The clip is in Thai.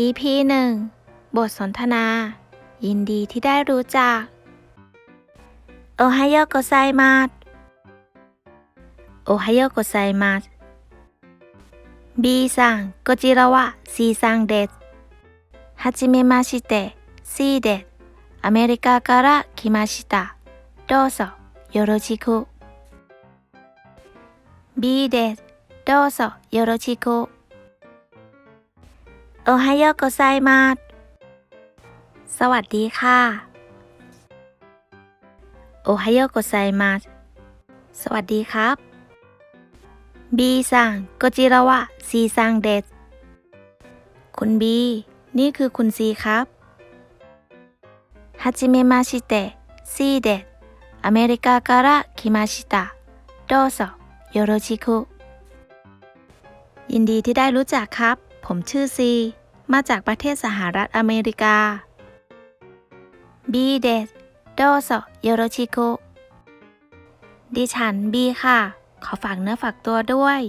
EP 1 บทสนทนา ยินดีที่ได้รู้จัก โอฮโอโกไซมัสおはようございます。B さん、こちらは C さんです。はじめまして、C です。アメリカから来ました。どうぞよろしく。B です。どうぞよろしく。 โอไฮโอโกไซมาสสวัสดีค่ะ โอไฮโอโกไซมาสสวัสดีครับบีซังโกจิระวะซีซังเดสคุณบีนี่คือคุณซีครับฮาจิเมมาชิเต C เดสอเมริกาการะคิมาชิから来ましたยโรชิคุยินดีที่ได้รู้จักครับ ผมชื่อซี มาจากประเทศสหรัฐอเมริกาบีเดสโดโซโยโรชิโกดิฉันบีค่ะ ขอฝากเนื้อฝากตัวด้วย